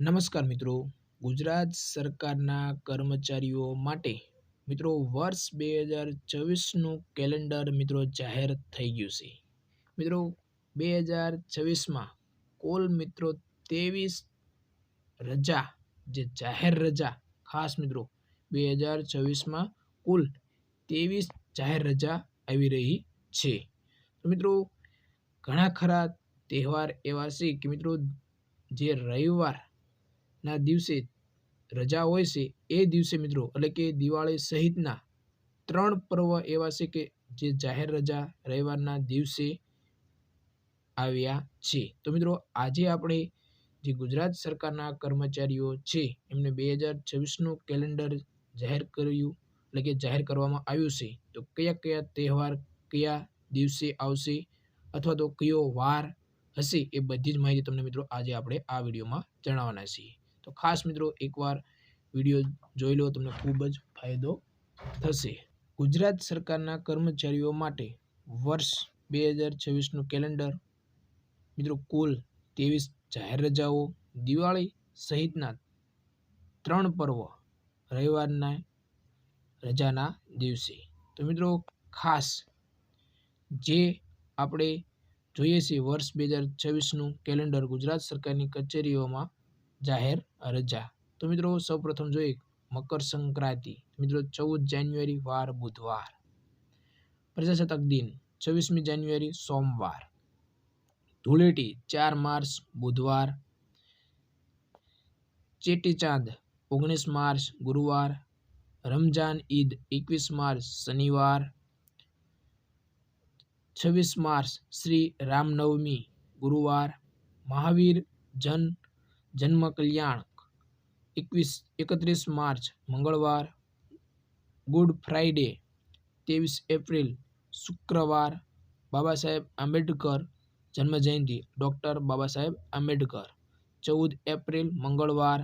નમસ્કાર મિત્રો. ગુજરાત સરકારના કર્મચારીઓ માટે મિત્રો વર્ષ બે હજાર ચોવીસનું કેલેન્ડર મિત્રો જાહેર થઈ ગયું છે. મિત્રો, બે હજાર છવ્વીસમાં કુલ મિત્રો ત્રેવીસ રજા, જે જાહેર રજા, ખાસ મિત્રો, બે હજાર ચોવીસમાં કુલ ત્રેવીસ જાહેર રજા આવી રહી છે. મિત્રો, ઘણા ખરા તહેવાર એવા છે કે મિત્રો, જે રવિવાર ના દિવસે રજા હોય છે, એ દિવસે મિત્રો, એટલે કે દિવાળી સહિતના ત્રણ પર્વ એવા છે કે જે જાહેર રજા રવિવારના દિવસે આવ્યા છે. તો મિત્રો, આજે આપણે જે ગુજરાત સરકારના કર્મચારીઓ છે, એમને બે હજાર છવ્વીસનું કેલેન્ડર જાહેર કર્યું, એટલે કે જાહેર કરવામાં આવ્યું છે. તો કયા કયા તહેવાર કયા દિવસે આવશે અથવા તો કયો વાર હશે એ બધી જ માહિતી તમને મિત્રો આજે આપણે આ વિડીયોમાં જણાવવાના છીએ. તો ખાસ મિત્રો, એકવાર વીડિયો જોઈ લો, તમને ખૂબ જ ફાયદો થશે. ગુજરાત સરકારના કર્મચારીઓ માટે વર્ષ બે હજાર છવ્વીસનું કેલેન્ડર, મિત્રો, કુલ ત્રેવીસ જાહેર રજાઓ, દિવાળી સહિતના ત્રણ પર્વ રવિવારના રજાના દિવસે. તો મિત્રો, ખાસ જે આપણે જોઈએ છીએ, વર્ષ બે હજાર છવ્વીસનું કેલેન્ડર ગુજરાત સરકારની કચેરીઓમાં જાહેર રજા તો મિત્રો, સૌપ્રથમ જોઈએ મકર સંક્રાંતિ. મિત્રો, ચૌદ જાન્યુઆરી વાર બુધવાર. પ્રજાસત્તાક દિન, છવ્વીસમી જાન્યુઆરી સોમવાર. ધૂળેટી, ચાર માર્ચ બુધવાર. ચેટીચાંદ, ઓગણીસ માર્ચ ગુરુવાર. રમજાન ઈદ, એકવીસ માર્ચ શનિવાર. છવ્વીસ માર્ચ શ્રી રામનવમી ગુરુવાર. મહાવીર જન જન્મ કલ્યાણ એકવીસ એકત્રીસ માર્ચ મંગળવાર ગુડ ફ્રાઇડે ત્રેવીસ એપ્રિલ શુક્રવાર બાબા સાહેબ આંબેડકર જન્મજયંતિ ડૉક્ટર બાબા સાહેબ આંબેડકર ચૌદ એપ્રિલ મંગળવાર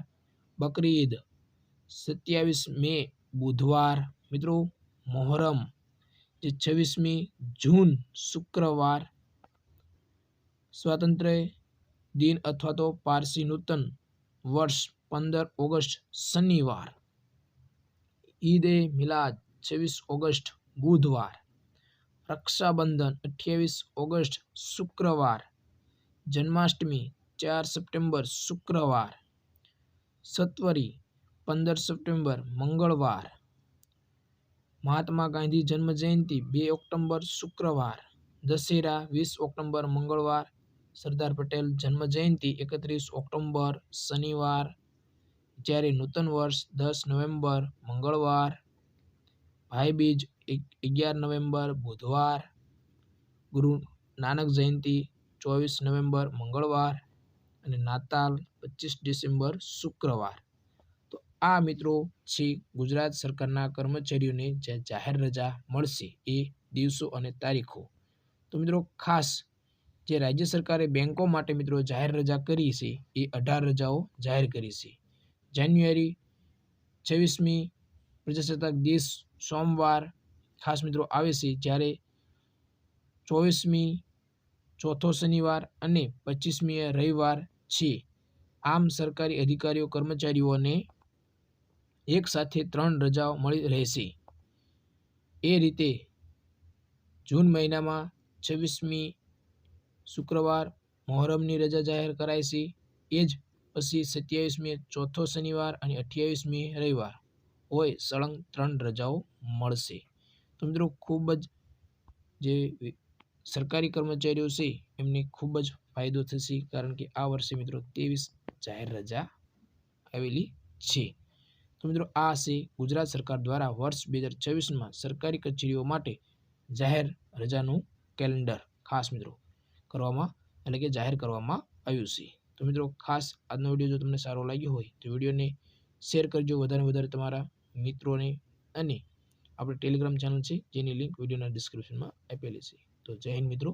બકરી ઈદ સત્યાવીસ મે બુધવાર મિત્રો મોહરમ જે છવ્વીસમી જૂન શુક્રવાર સ્વાતંત્ર્ય દિન અથવા તો પારસી નૂતન વર્ષ પંદર ઓગસ્ટ શનિવાર. ઈદ એ મિલાદ છવ્વીસ ઓગસ્ટ બુધવાર. રક્ષાબંધન અઠ્યાવીસ ઓગસ્ટ શુક્રવાર. જન્માષ્ટમી ચાર સપ્ટેમ્બર શુક્રવાર. સત્વરી પંદર સપ્ટેમ્બર મંગળવાર. મહાત્મા ગાંધી જન્મજયંતિ બે ઓક્ટોબર શુક્રવાર. દશેરા વીસ ઓક્ટોબર મંગળવાર. સરદાર પટેલ જન્મ જયંતિ એકત્રીસ ઓક્ટોબર શનિવાર, જ્યારે નૂતન વર્ષ દસ નવેમ્બર, મંગળવાર, ભાઈબીજ અગિયાર નવેમ્બર, બુધવાર, ગુરુ નાનક જયંતિ ચોવીસ નવેમ્બર, મંગળવાર અને નાતાલ પચીસ ડિસેમ્બર, શુક્રવાર. તો આ મિત્રો છે ગુજરાત સરકારના કર્મચારીઓને જે જાહેર રજા મળશે એ દિવસો અને તારીખો. તો મિત્રો ખાસ જે રાજ્ય સરકારે બેંકો માટે મિત્રો જાહેર રજા કરી છે, એ અઢાર રજાઓ જાહેર કરી છે. જાન્યુઆરી છવ્વીસમી પ્રજાસત્તાક દિવસ સોમવાર ખાસ મિત્રો આવે છે, જ્યારે ચોવીસમી ચોથો શનિવાર અને પચીસમી રવિવાર છે. આમ સરકારી અધિકારીઓ, કર્મચારીઓને એક સાથે ત્રણ રજાઓ મળી રહેશે. એ રીતે જૂન મહિનામાં છવ્વીસમી શુક્રવાર મોહરમની રજા જાહેર કરાય છે. એ જ પછી સત્યાવીસમી ચોથો શનિવાર અને અઠ્યાવીસમી રવિવાર હોય સળંગ ત્રણ રજાઓ મળશે. તો મિત્રો ખૂબ જ જે સરકારી કર્મચારીઓ છે એમને ખૂબ જ ફાયદો થશે કારણ કે આ વર્ષે મિત્રો ત્રેવીસ જાહેર રજા આવેલી છે. તો મિત્રો આ છે ગુજરાત સરકાર દ્વારા વર્ષ બે હજાર છવ્વીસમાં સરકારી કચેરીઓ માટે જાહેર રજાનું કેલેન્ડર. ખાસ મિત્રો કરવામાં એટલે કે જાહેર કરવામાં આવ્યું છે. તો મિત્રો, ખાસ આજનો વીડિયો જો તમને સારો લાગ્યો હોય, તો વિડીયોને શેર કરજો. વધારે વધારે તમારા મિત્રોને અને આપણે ટેલિગ્રામ ચેનલ છે, જેની લિંક વિડીયોના ડિસ્ક્રિપ્શનમાં આપેલી છે. તો જય હિન્દ મિત્રો.